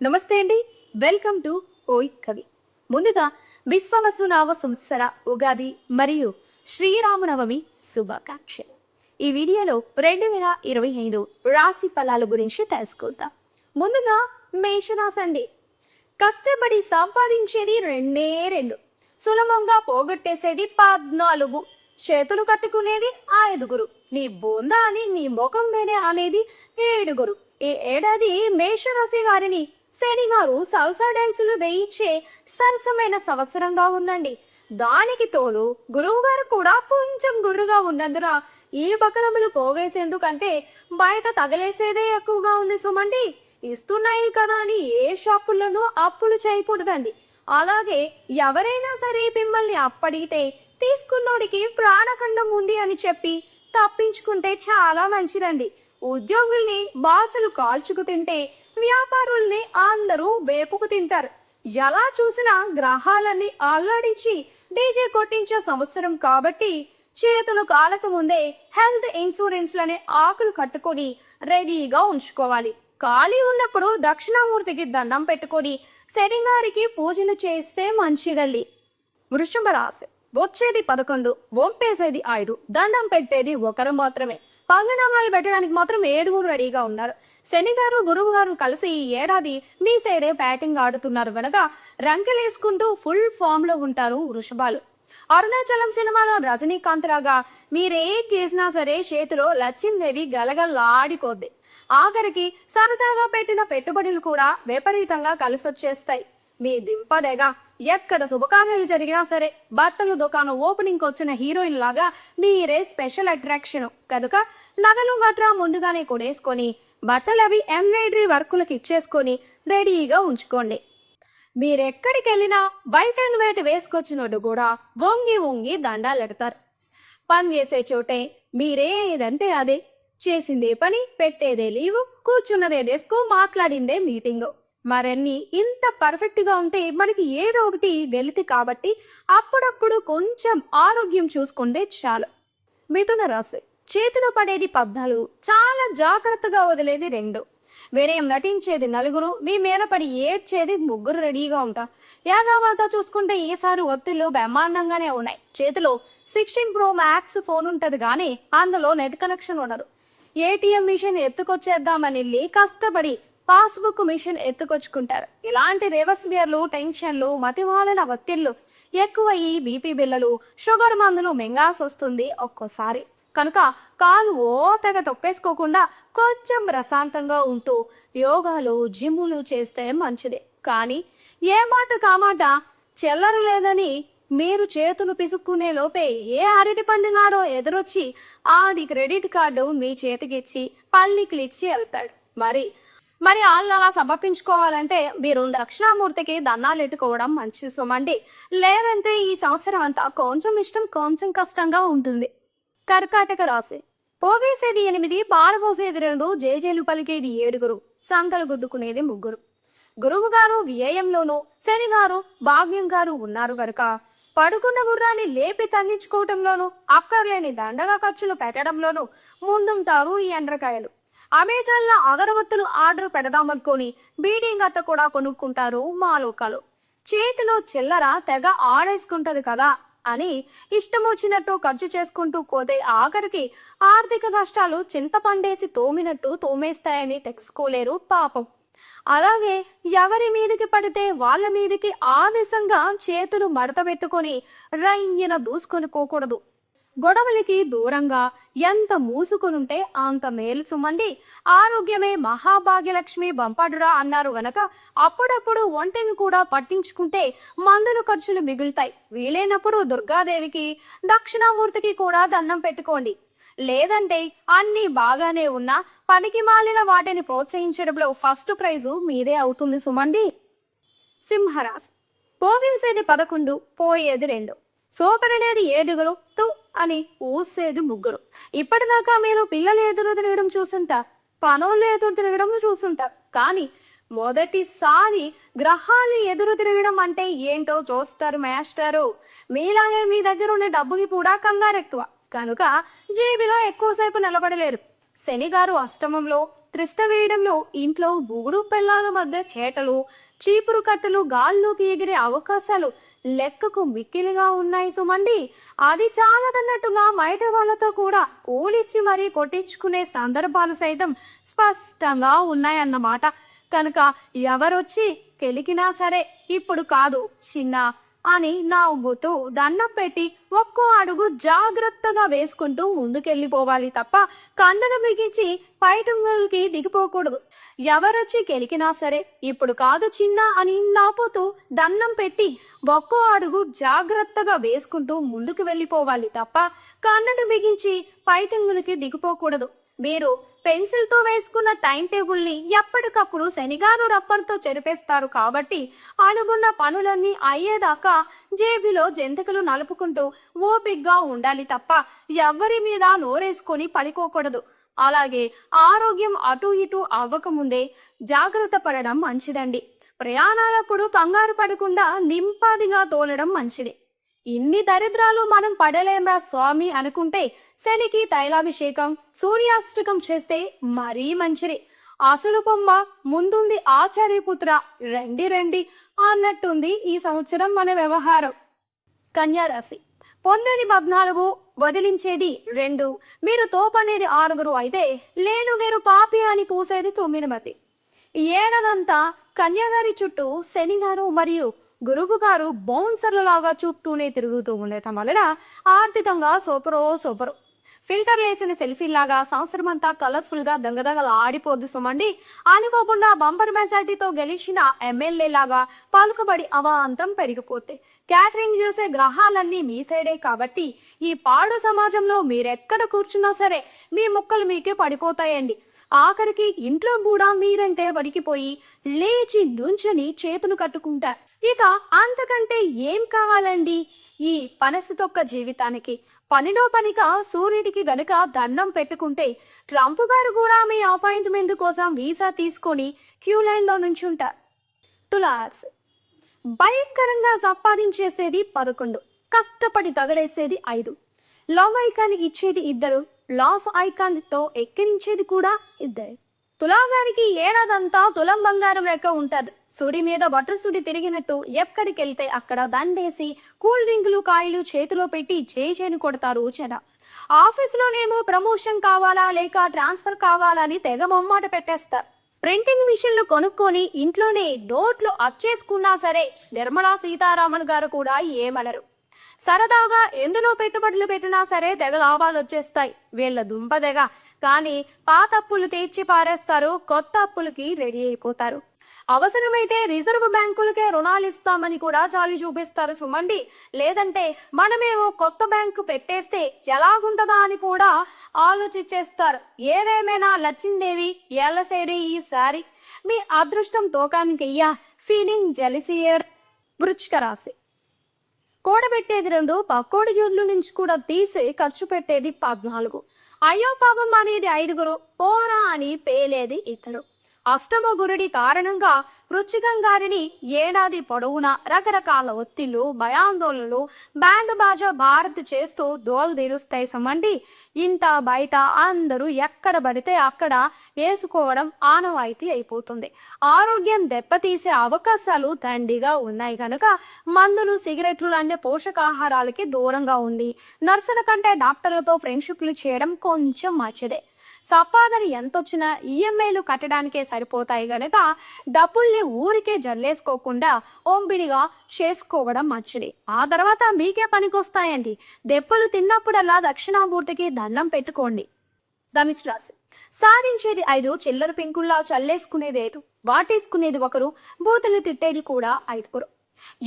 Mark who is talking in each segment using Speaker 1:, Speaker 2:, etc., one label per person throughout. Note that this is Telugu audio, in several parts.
Speaker 1: నమస్తే అండి. వెల్కమ్ టు ఓయ్ కవి. ముందుగా విశ్వవసునామ సంవత్సర ఉగాది మరియు శ్రీరామనవమి శుభాకాంక్ష ఈ వీడియోలో రెండు వేల ఇరవై ఐదు రాశి ఫలాల గురించి తెలుసుకుందాం. ముందుగా మేషరాశి అండి. కష్టపడి సంపాదించేది రెండే రెండు. సులభంగా పోగొట్టేసేది పద్నాలుగు. చేతులు కట్టుకునేది ఐదుగురు. నీ బోందా అని నీ ముఖం మీదే అనేది ఏడుగురు. ఈ ఏడాది మేషరాశి వారిని శనివారు సల్సా డ్యాన్సులు వేయించే సరసమైన సంవత్సరంగా ఉందండి. దానికి తోడు గురువుగారు కూడా కొంచెం గురుగా ఉన్నందున ఈ బకరములు పోగేసేందుకంటే బయట తగలేసేదే ఎక్కువగా ఉంది సుమండి. ఇస్తున్నాయి కదా అని ఏ షాపుల్లోనూ అప్పులు చేయకూడదండి అలాగే ఎవరైనా సరే మిమ్మల్ని అప్పడిగితే తీసుకున్నోడికి ప్రాణఖండం ఉంది అని చెప్పి తప్పించుకుంటే చాలా మంచిదండి. ఉద్యోగుల్ని బాసులు కాల్చుకు తింటే వ్యాపారుల్ని అందరూ వేపుకు తింటారు. ఎలా చూసినా గ్రహాలన్నీ అల్లాడించి డీజే కొట్టించే సంవత్సరం కాబట్టి చేతులు కాలక ముందే హెల్త్ ఇన్సూరెన్స్లనే ఆకులు కట్టుకొని రెడీగా ఉంచుకోవాలి. ఖాళీ ఉన్నప్పుడు దక్షిణామూర్తికి దండం పెట్టుకొని శనిగారికి పూజలు చేస్తే మంచిదండి. వృషభ రాశి వచ్చేది పదకొండు వంపేసేది ఐదు దండం పెట్టేది ఒకరు మాత్రమే. పంగనామాలు పెట్టడానికి మాత్రం ఏడుగురు రెడీగా ఉన్నారు. శని గారు గురువు గారు కలిసి ఈ ఏడాది మీ సైడే బ్యాటింగ్ ఆడుతున్నారు కనుక రంకెలేసుకుంటూ ఫుల్ ఫామ్లో ఉంటారు వృషభాలు. అరుణాచలం సినిమాలో రజనీకాంత్ రాగా మీరే కేసినా సరే చేతిలో లచ్చిందేవి గలగలాడిపోద్ది ఆఖరికి సరదాగా పెట్టిన పెట్టుబడులు కూడా విపరీతంగా కలిసొచ్చేస్తాయి. మీ దింపదేగా. ఎక్కడ శుభకార్యాలు జరిగినా సరే బట్టల దుకాణం ఓపెనింగ్ వచ్చిన హీరోయిన్ లాగా మీరే స్పెషల్ అట్రాక్షన్. కనుక నగలు గట్రా ముందుగానే కొనేసుకొని బట్టలు అవి ఎంబ్రాయిడరీ వర్కులకు ఇచ్చేసుకొని రెడీగా ఉంచుకోండి. మీరెక్కడికి వెళ్ళినా వైట్ అండ్ వైట్ వేసుకొచ్చినోడు కూడా వంగి వంగి దండాలెడతారు పని చేసే చోటే మీరేదంటే అదే. చేసిందే పని పెట్టేదే లీవు కూర్చున్నదే డెస్క్ మాట్లాడిందే మీటింగు. మరన్నీ ఇంత పర్ఫెక్ట్గా ఉంటే మనకి ఏదో ఒకటి వెలితి కాబట్టి అప్పుడప్పుడు కొంచెం ఆరోగ్యం చూసుకుంటే చాలు. మిథున రాశి. చేతిలో పడేది పద్నాలుగు చాలా జాగ్రత్తగా వదిలేది రెండు. వినయం నటించేది నలుగురు మీ మీద పడి ఏడ్చేది ముగ్గురు రెడీగా ఉంటారు యాదావాత చూసుకుంటే ఈసారి ఒత్తిళ్ళు బ్రహ్మాండంగానే ఉన్నాయి. చేతిలో సిక్స్టీన్ ప్రో మ్యాక్స్ ఫోన్ ఉంటది కానీ అందులో నెట్ కనెక్షన్ ఉండదు. ఏటీఎం మిషన్ ఎత్తుకొచ్చేద్దామని వెళ్ళి కష్టపడి పాస్బుక్ మిషన్ ఎత్తుకొచ్చుకుంటారు. ఇలాంటి రివర్స్ గేర్లు టెన్షన్లు మతివాలన ఒత్తిళ్ళు ఎక్కువయ్యి బీపీ బిల్లలు షుగర్ మందులు మింగాల్సి వస్తుంది ఒక్కోసారి. కనుక కాలు ఓ తెగ తొక్కేసుకోకుండా కొంచెం ప్రశాంతంగా ఉంటూ యోగాలు జిమ్ములు చేస్తే మంచిదే. కానీ ఏ మాట కామాట చెల్లరు లేదని మీరు చేతులు పిసుక్కునే లోపే ఏ అరటి పండుగాడో ఎదురొచ్చి ఆడి క్రెడిట్ కార్డు మీ చేతికిచ్చి పల్లికిలిచ్చి వెళ్తాడు మరి మరి వాళ్ళు అలా సమర్పించుకోవాలంటే మీరు దక్షిణామూర్తికి దండాలు ఎట్టుకోవడం మంచి సుమండి. లేదంటే ఈ సంవత్సరం అంతా కొంచెం ఇష్టం కొంచెం కష్టంగా ఉంటుంది. కర్కాటక రాశి. పోగేసేది ఎనిమిది పారబోసేది రెండు జేజేలు పలికేది ఏడుగురు సంకలు గుద్దుకునేది ముగ్గురు. గురువు గారు వ్యయంలోనూ శని గారు భాగ్యం గారు ఉన్నారు గనుక పడుకున్న గుర్రాన్ని లేపి తగ్గించుకోవటంలోనూ అక్కర్లేని దండగా ఖర్చులు పెట్టడంలోనూ ముందుంటారు ఈ ఎండ్రకాయలు. అమెజాన్లో అగరబత్తులు ఆర్డర్ పెడదామనుకొని బీడీ గట్ట కూడా కొనుక్కుంటారు మా లోకాలు. చేతిలో చిల్లర తెగ ఆడేసుకుంటది కదా అని ఇష్టం వచ్చినట్టు ఖర్చు చేసుకుంటూ పోతే ఆఖరికి ఆర్థిక నష్టాలు చింతపండేసి తోమినట్టు తోమేస్తాయని తెచ్చుకోలేరు పాపం. అలాగే ఎవరి మీదకి పడితే వాళ్ళ మీదకి ఆవేశంగా చేతులు మడత పెట్టుకొని రయ్యన దూసుకొని పోకూడదు. గొడవలకి దూరంగా ఎంత మూసుకునుంటే అంత మేలు సుమండి ఆరోగ్యమే మహాభాగ్యలక్ష్మి బంపాడురా అన్నారు గనక అప్పుడప్పుడు ఒంటిని కూడా పట్టించుకుంటే మందులు ఖర్చులు మిగులుతాయి. వీలైనప్పుడు దుర్గాదేవికి దక్షిణామూర్తికి కూడా దండం పెట్టుకోండి. లేదంటే అన్ని బాగానే ఉన్నా పనికి మాలిన వాటిని ప్రోత్సహించడంలో ఫస్ట్ ప్రైజు మీదే అవుతుంది సుమండి సింహరాశి. పోగించేది పదకొండు పోయేది రెండు. సోపరనేది ఏడుగురు తు అని ఊసేది ముగ్గురు. ఇప్పటిదాకా మీరు పిల్లలు ఎదురు తిరగడం చూసుంటా పనులు ఎదురు తిరగడం చూసుంటారు కానీ మొదటిసారి గ్రహాలు ఎదురు తిరగడం అంటే ఏంటో చూస్తారు మాస్టరు. మీలాగే మీ దగ్గర ఉన్న డబ్బుకి కూడా కంగారు ఎక్కువ కనుక జేబిలో ఎక్కువసేపు నిలబడలేరు. శని గారు అష్టమంలో త్రిష్ట వేయడంలో ఇంట్లో మూడు పిల్లల మధ్య చేటలు చీపురు కట్టలు గాల్లోకి ఎగిరే అవకాశాలు లెక్కకు మిక్కిలిగా ఉన్నాయి సుమండి అది చాలదన్నట్టుగా బయట వాళ్ళతో కూడా కూలిచ్చి మరీ కొట్టించుకునే సందర్భాలు సైతం స్పష్టంగా ఉన్నాయన్నమాట. కనుక ఎవరొచ్చి కెలికినా సరే ఇప్పుడు కాదు చిన్న అని నవ్వుతూ దండం పెట్టి ఒక్కో అడుగు జాగ్రత్తగా వేసుకుంటూ ముందుకెళ్ళిపోవాలి తప్ప కండను బిగించి పైటంగులకి దిగిపోకూడదు. ఎవరొచ్చి కెలికినా సరే ఇప్పుడు కాదు చిన్న అని నాపోతూ దండం పెట్టి ఒక్కో అడుగు జాగ్రత్తగా వేసుకుంటూ ముందుకు వెళ్ళిపోవాలి తప్ప కన్నను బిగించి పైటంగులకి దిగిపోకూడదు. మీరు పెన్సిల్తో వేసుకున్న టైం టేబుల్ని ఎప్పటికప్పుడు శనిగారు రబ్బర్తో చెరిపేస్తారు కాబట్టి అనుకున్న పనులన్నీ అయ్యేదాకా జేబులో జంతికలు నలుపుకుంటూ ఓపిగ్గా ఉండాలి తప్ప ఎవ్వరి మీద నోరేసుకొని పడుకోకూడదు అలాగే ఆరోగ్యం అటు ఇటు అవ్వకముందే జాగ్రత్త పడడం మంచిదండి. ప్రయాణాలప్పుడు కంగారు పడకుండా నింపాదిగా తోలడం మంచిది. ఇన్ని దరిద్రాలు మనం పడలేమరా స్వామి అనుకుంటే శనికి తైలాభిషేకం సూర్యాష్టకం చేస్తే మరీ మంచిది. అసలు బొమ్మ ముందుంది ఆచార్యపుత్ర రండి రండి అన్నట్టుంది ఈ సంవత్సరం మన వ్యవహారం. కన్యారాశి. పొందేది పద్నాలుగు వదిలించేది రెండు. మీరు తోపనేది ఆరుగురు అయితే లేను వేరు పాపి అని పూసేది తొమ్మిది మంది. ఈ కన్యాగారి చుట్టూ శనిగారు మరియు గురువు గారు బౌన్సర్లలాగా చుట్టూనే తిరుగుతూ ఉండటం వలన ఆర్థికంగా సూపరో సూపరు. ఫిల్టర్ వేసిన సెల్ఫీలాగా సంవత్సరం అంతా కలర్ఫుల్గా దంగదగలు ఆడిపోద్దు సుమండి. అనుకోకుండా బంపర్ మెజార్టీతో గెలిచిన ఎమ్మెల్యే లాగా పలుకుబడి అవాంతం పెరిగిపోతే క్యాటరింగ్ చేసే గ్రహాలన్నీ మీ సైడే కాబట్టి ఈ పాడు సమాజంలో మీరెక్కడ కూర్చున్నా సరే మీ ముక్కలు మీకే పడిపోతాయండి. ఆఖరికి ఇంట్లో కూడా మీరంటే వడికిపోయి లేచి నుంచొని చేతులు కట్టుకుంటారు ఇక అంతకంటే ఏం కావాలండి? ఈ పనసతొక్క జీవితానికి. పనిలో పనిగా సూర్యుడికి గనుక దండం పెట్టుకుంటే ట్రంప్ గారు కూడా మీ అపాయింట్మెంట్ కోసం వీసా తీసుకొని క్యూ లైన్లో నుంచుంటారు తులాస్ భయంకరంగా సంపాదించేసేది పదకొండు కష్టపడి తగడేసేది ఐదు. లవ్ ఐకానికి ఇచ్చేది ఇద్దరు లాఫ్ ఐకాన్తో ఎక్కిరించేది కూడా ఇద్దరు తులాగారికి ఏడాదంతా తులం బంగారం లెక్క ఉంటారు సుడి మీద బటర్ సుడి తిరిగినట్టు ఎక్కడికెళ్తే అక్కడ దండేసి కూల్ డ్రింకులు కాయలు చేతిలో పెట్టి చేచేని కొడతారు జన. ఆఫీసులోనేమో ప్రమోషన్ కావాలా లేక ట్రాన్స్ఫర్ కావాలా అని తెగ మొమ్మాట పెట్టేస్తారు. ప్రింటింగ్ మిషన్లు కొనుక్కొని ఇంట్లోనే నోట్లు అచ్చేసుకున్నా సరే నిర్మలా సీతారామన్ గారు కూడా ఏమనరు. సరదాగా ఎందులో పెట్టుబడులు పెట్టినా సరే తెగ లాభాలు వచ్చేస్తాయి. వీళ్ళ దుంపదెగ కానీ పాత అప్పులు తీర్చి పారేస్తారు. కొత్త అప్పులకి రెడీ అయిపోతారు. అవసరమైతే రిజర్వ్ బ్యాంకులకే రుణాలు ఇస్తామని కూడా చాలి చూపిస్తారు సుమండి. లేదంటే మనమేమో కొత్త బ్యాంకు పెట్టేస్తే ఎలాగుంటదా అని కూడా ఆలోచించేస్తారు ఏదేమైనా లచ్చిందేవి ఎల్లసేడే ఈసారి మీ అదృష్టం తోకానికయ్యా. ఫీలింగ్ జలిసియర్ వృచ్చిక రాశి. కూడబెట్టేది రెండు పక్కోడి జోడ్ల నుంచి కూడా తీసి ఖర్చు పెట్టేది పద్నాలుగు. అయ్యో పాపం అనేది ఐదుగురు పోరా అని పేలేది ఇతడు. అష్టమ గురుడి కారణంగా వృచ్చికం గారిని ఏడాది పొడవునా రకరకాల ఒత్తిళ్ళు భయాందోళనలు బ్యాండ్ బాజా భారత్ చేస్తూ దోలు తీరుస్తాయి సమండి ఇంత బయట అందరూ ఎక్కడ పడితే అక్కడ వేసుకోవడం ఆనవాయితీ అయిపోతుంది. ఆరోగ్యం దెబ్బతీసే అవకాశాలు దండిగా ఉన్నాయి కనుక మందులు సిగరెట్లు లాంటి పోషకాహారాలకి దూరంగా ఉంది. నర్సుల కంటే డాక్టర్లతో ఫ్రెండ్షిప్లు చేయడం కొంచెం మంచిదే. సంపాదన ఎంతొచ్చినా ఈఎంఐలు కట్టడానికే సరిపోతాయి గనక డబ్బుల్ని ఊరికే జల్లేసుకోకుండా ఓంబిడిగా చేసుకోవడం మంచిది. ఆ తర్వాత మీకే పనికొస్తాయండి. దెబ్బలు తిన్నప్పుడల్లా దక్షిణామూర్తికి దండం పెట్టుకోండి. ధనుసు రాశి సాధించేది ఐదు చిల్లర పెంకుల్లా చల్లేసుకునేది ఏటు వాటేసుకునేది ఒకరు బూతులు తిట్టేది కూడా ఐదుగురు.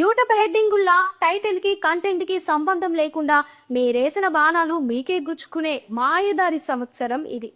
Speaker 1: యూట్యూబ్ హెడ్డింగుల్లా టైటిల్కి కంటెంట్కి సంబంధం లేకుండా మీరేసిన బాణాలు మీకే గుచ్చుకునే మాయదారి సంవత్సరం ఇది.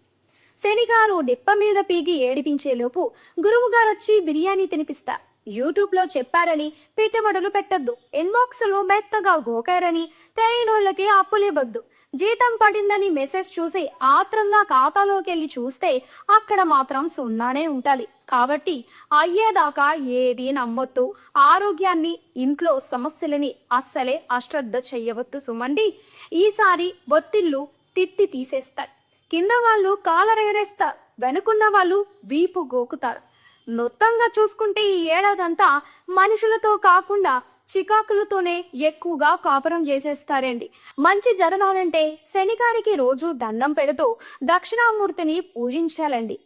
Speaker 1: శనిగారు డిప్ప మీద పీగి ఏడిపించేలోపు గురువుగారు వచ్చి బిర్యానీ తినిపిస్తా యూట్యూబ్లో చెప్పారని పెట్టుబడులు పెట్టద్దు. ఇన్బాక్స్లో మెత్తగా గోకారని తెలియనోళ్ళకి అప్పులివ్వద్దు. జీతం పడిందని మెసేజ్ చూసి ఆత్రంగా ఖాతాలోకి వెళ్ళి చూస్తే అక్కడ మాత్రం సున్నానే ఉండాలి కాబట్టి అయ్యేదాకా ఏది నమ్మొద్దు. ఆరోగ్యాన్ని ఇంట్లో సమస్యలని అస్సలే అశ్రద్ధ చెయ్యవద్దు సుమండి. ఈసారి ఒత్తిళ్ళు తిత్తి తీసేస్తాయి. కింద వాళ్ళు కాలరేరేస్తారు వెనుకున్న వాళ్ళు వీపు గోకుతారు. మొత్తంగా చూసుకుంటే ఈ ఏడాదంతా మనుషులతో కాకుండా చికాకులతోనే ఎక్కువగా కాపురం చేసేస్తారండి. మంచి జరగాలంటే శనిగారికి రోజు దండం పెడుతూ దక్షిణామూర్తిని పూజించాలండి.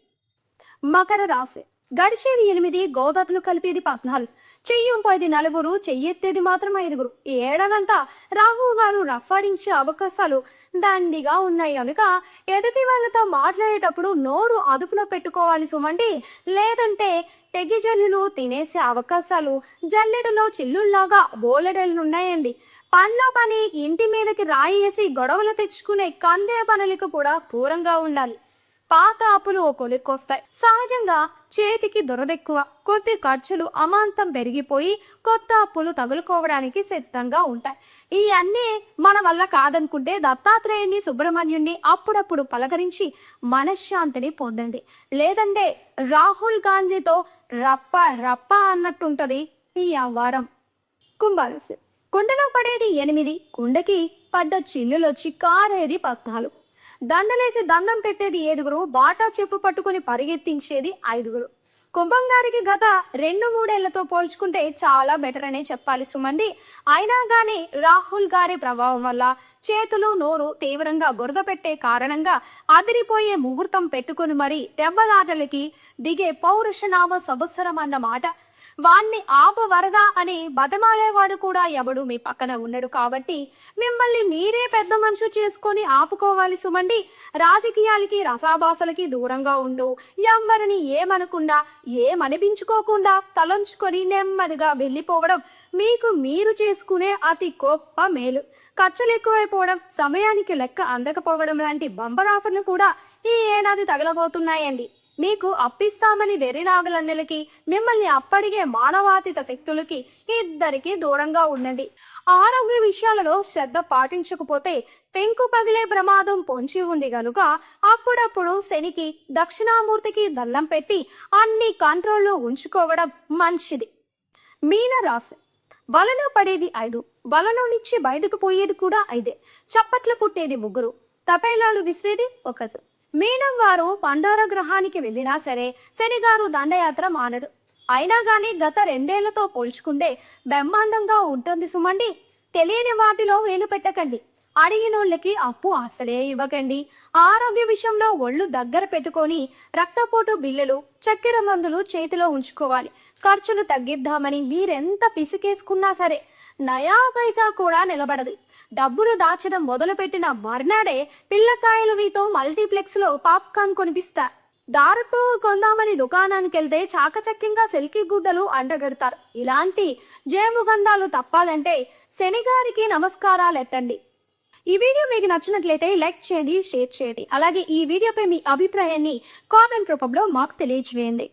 Speaker 1: మకర రాశి. గడిచేది ఎనిమిది గోదాకులు కలిపేది పద్నాలుగు. చెయ్యంపోయేది నలుగురు చెయ్యెత్తేది మాత్రం ఐదుగురు. ఏడాదంతా రాహు గారు రఫాడించే అవకాశాలు దండిగా ఉన్నాయి కనుక ఎదుటి వాళ్ళతో మాట్లాడేటప్పుడు నోరు అదుపులో పెట్టుకోవాలి సుమండి. లేదంటే తెగి జల్లులు తినేసే అవకాశాలు జల్లెడలో చిల్లుల్లాగా బోలెడలున్నాయండి పనిలో పని ఇంటి మీదకి రాయేసి గొడవలు తెచ్చుకునే కందే పనులకు కూడా దూరంగా ఉండాలి. పాత అప్పులు ఓ కొలిక్కొస్తాయి సహజంగా చేతికి దొరదెక్కువ. కొద్ది ఖర్చులు అమాంతం పెరిగిపోయి కొత్త అప్పులు తగులుకోవడానికి సిద్ధంగా ఉంటాయి. ఈ అన్నీ మన వల్ల కాదనుకుంటే దత్తాత్రేయుణ్ణి సుబ్రహ్మణ్యుణ్ణి అప్పుడప్పుడు పలకరించి మనశ్శాంతిని పొందండి. లేదంటే రాహుల్ గాంధీతో రప్ప రప్ప అన్నట్టుంటది ఈ వారం కుంభరాశి. కుండలో పడేది ఎనిమిది. కుండకి పడ్డ చిల్లులొచ్చి కారేది పద్నాలుగు. దండలేసి దండం పెట్టేది ఏడుగురు బాటా చెప్పు పట్టుకుని పరిగెత్తించేది ఐదుగురు. కుంభంగారికి గత రెండు మూడేళ్ళతో పోల్చుకుంటే చాలా బెటర్ అనే చెప్పాలి సుమండి. అయినా కానీ రాహుల్ గారి ప్రభావం వల్ల చేతులు నోరు తీవ్రంగా బురద పెట్టే కారణంగా అదిరిపోయే ముహూర్తం పెట్టుకుని మరీ దెబ్బలాటలకి దిగే పౌరుషనామ సంవత్సరం అన్న మాట వాణ్ణి ఆపు వరద అని బతమాలేవాడు కూడా ఎవడు మీ పక్కన ఉన్నాడు కాబట్టి మిమ్మల్ని మీరే పెద్ద మనుషు చేసుకొని ఆపుకోవాలి సుమండి. రాజకీయాలకి రసాభాసలకి దూరంగా ఉండు. ఎవ్వరిని ఏమనకుండా ఏమనిపించుకోకుండా తలంచుకొని నెమ్మదిగా వెళ్ళిపోవడం మీకు మీరు చేసుకునే అతి గొప్ప మేలు. ఖర్చులు ఎక్కువైపోవడం సమయానికి లెక్క అందకపోవడం లాంటి బంపర్ ఆఫర్లు కూడా ఈ ఏడాది తగలబోతున్నాయండి. మీకు అప్పిస్తామని వెర్రినాగులన్నెలకి మిమ్మల్ని అప్పడిగే మానవాతీత శక్తులకి ఇద్దరికి దూరంగా ఉండండి. ఆరోగ్య విషయాలలో శ్రద్ధ పాటించకపోతే పెంకు పగిలే ప్రమాదం పొంచి ఉంది గనుక అప్పుడప్పుడు శనికి దక్షిణామూర్తికి దళ్ళం పెట్టి అన్ని కంట్రోల్లో ఉంచుకోవడం మంచిది. మీన రాశి వలలో పడేది ఐదు వలలో నుంచి బయటకు పోయేది కూడా ఐదే చప్పట్లు కుట్టేది ముగ్గురు తపేలాలు విసిరేది ఒకరు. మీనం వారు పండార గ్రహానికి వెళ్ళినా సరే శనిగారు దండయాత్ర మానడు. అయినా గాని గత రెండేళ్ళతో పోల్చుకుంటే బ్రహ్మాండంగా ఉంటుంది సుమండి. తెలియని వాటిలో వేలు పెట్టకండి. అడిగినోళ్ళకి అప్పు అసలే ఇవ్వకండి. ఆరోగ్య విషయంలో ఒళ్ళు దగ్గర పెట్టుకొని రక్తపోటు బిల్లులు చక్కెర మందులు చేతిలో ఉంచుకోవాలి. ఖర్చులు తగ్గిద్దామని మీరెంత పిసికేసుకున్నా సరే నయా పైసా కూడా నిలబడదు. డబ్బులు దాచడం మొదలుపెట్టిన మర్నాడే పిల్లకాయలు వీతో మల్టీప్లెక్స్లో పాప్కార్న్ కొనిపిస్తా. దారపు కొందామని దుకాణానికి వెళ్తే చాకచక్యంగా సెల్కి గుడ్డలు అండగడతారు ఇలాంటి జయముగంధాలు తప్పాలంటే శనిగారికి నమస్కారాలు ఎట్టండి ఈ వీడియో మీకు నచ్చినట్లయితే లైక్ చేయండి షేర్ చేయండి. అలాగే ఈ వీడియోపై మీ అభిప్రాయాన్ని కామెంట్ రూపంలో మాకు తెలియజేయండి.